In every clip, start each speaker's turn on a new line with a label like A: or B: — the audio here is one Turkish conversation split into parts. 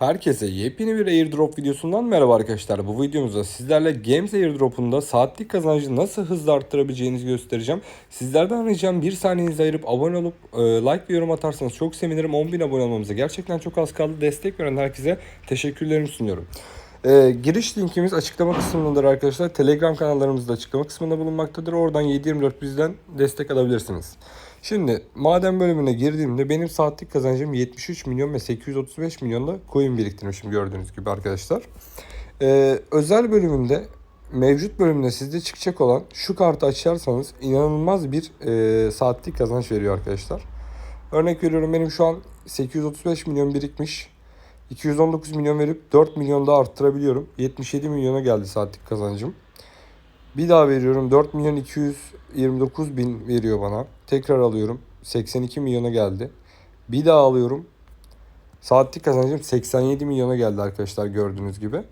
A: Herkese yepyeni bir airdrop videosundan merhaba arkadaşlar. Bu videomuzda sizlerle Games airdrop'unda saatlik kazancı nasıl hızlı arttırabileceğinizi göstereceğim. Sizlerden ricam bir saniyenizi ayırıp abone olup e, like ve yorum atarsanız çok sevinirim. 10.000 abone olmamıza gerçekten çok az kaldı. Destek veren herkese teşekkürlerimi sunuyorum. E, giriş linkimiz açıklama kısmındadır arkadaşlar. Telegram kanallarımız da açıklama kısmında bulunmaktadır. Oradan 724 bizden destek alabilirsiniz. Şimdi maden bölümüne girdiğimde benim saatlik kazancım 73 milyon ve 835 milyonda coin biriktirmişim gördüğünüz gibi arkadaşlar. Ee, özel bölümünde mevcut bölümde sizde çıkacak olan şu kartı açarsanız inanılmaz bir e, saatlik kazanç veriyor arkadaşlar. Örnek veriyorum benim şu an 835 milyon birikmiş. 219 milyon verip 4 milyon daha arttırabiliyorum. 77 milyona geldi saatlik kazancım. Bir daha veriyorum 4 milyon 229 bin veriyor bana. Tekrar alıyorum 82 milyona geldi. Bir daha alıyorum. Saatlik kazancım 87 milyona geldi arkadaşlar gördüğünüz gibi.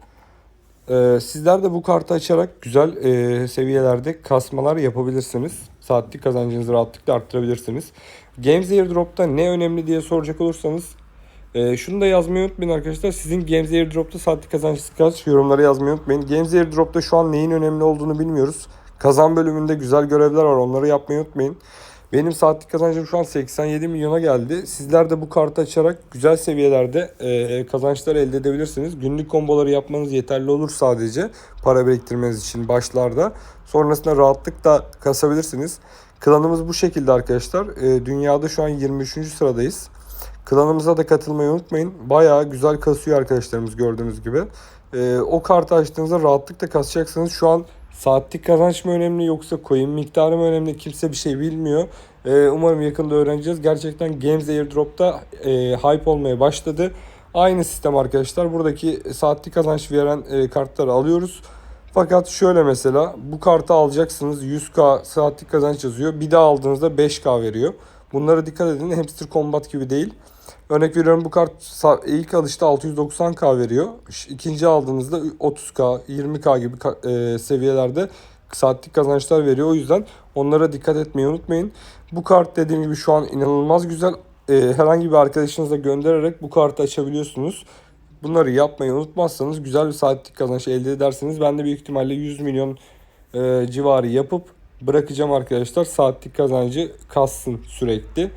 A: Ee, sizler de bu kartı açarak güzel e, seviyelerde kasmalar yapabilirsiniz. Saatlik kazancınızı rahatlıkla arttırabilirsiniz. Games Airdrop'ta ne önemli diye soracak olursanız e, şunu da yazmayı unutmayın arkadaşlar. Sizin Games Airdrop'ta saatlik kazancınız kaç yorumlara yazmayı unutmayın. Games Airdrop'ta şu an neyin önemli olduğunu bilmiyoruz. Kazan bölümünde güzel görevler var onları yapmayı unutmayın. Benim saatlik kazancım şu an 87 milyona geldi. Sizler de bu kartı açarak güzel seviyelerde e, kazançlar elde edebilirsiniz. Günlük komboları yapmanız yeterli olur sadece para biriktirmeniz için başlarda. Sonrasında rahatlıkla kasabilirsiniz. Klanımız bu şekilde arkadaşlar. E, dünyada şu an 23. sıradayız. Klanımıza da katılmayı unutmayın. Bayağı güzel kasıyor arkadaşlarımız gördüğünüz gibi. E, o kartı açtığınızda rahatlıkla kasacaksınız. Şu an saatlik kazanç mı önemli yoksa coin miktarı mı önemli kimse bir şey bilmiyor. Ee, umarım yakında öğreneceğiz. Gerçekten Games Airdrop'ta e, hype olmaya başladı. Aynı sistem arkadaşlar. Buradaki saatlik kazanç veren e, kartları alıyoruz. Fakat şöyle mesela bu kartı alacaksınız 100k saatlik kazanç yazıyor. Bir daha aldığınızda 5k veriyor. Bunlara dikkat edin. Hamster Combat gibi değil. Örnek veriyorum bu kart ilk alışta 690k veriyor. İkinci aldığınızda 30k, 20k gibi e, seviyelerde saatlik kazançlar veriyor. O yüzden onlara dikkat etmeyi unutmayın. Bu kart dediğim gibi şu an inanılmaz güzel. E, herhangi bir arkadaşınıza göndererek bu kartı açabiliyorsunuz. Bunları yapmayı unutmazsanız güzel bir saatlik kazanç elde edersiniz. Ben de büyük ihtimalle 100 milyon e, civarı yapıp bırakacağım arkadaşlar. Saatlik kazancı kassın sürekli.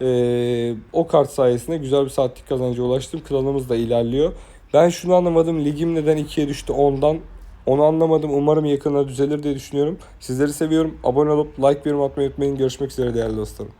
A: Ee, o kart sayesinde güzel bir saatlik kazanca ulaştım. Klanımız da ilerliyor. Ben şunu anlamadım. Ligim neden 2'ye düştü ondan. Onu anlamadım. Umarım yakında düzelir diye düşünüyorum. Sizleri seviyorum. Abone olup like yorum atmayı unutmayın. Görüşmek üzere değerli dostlarım.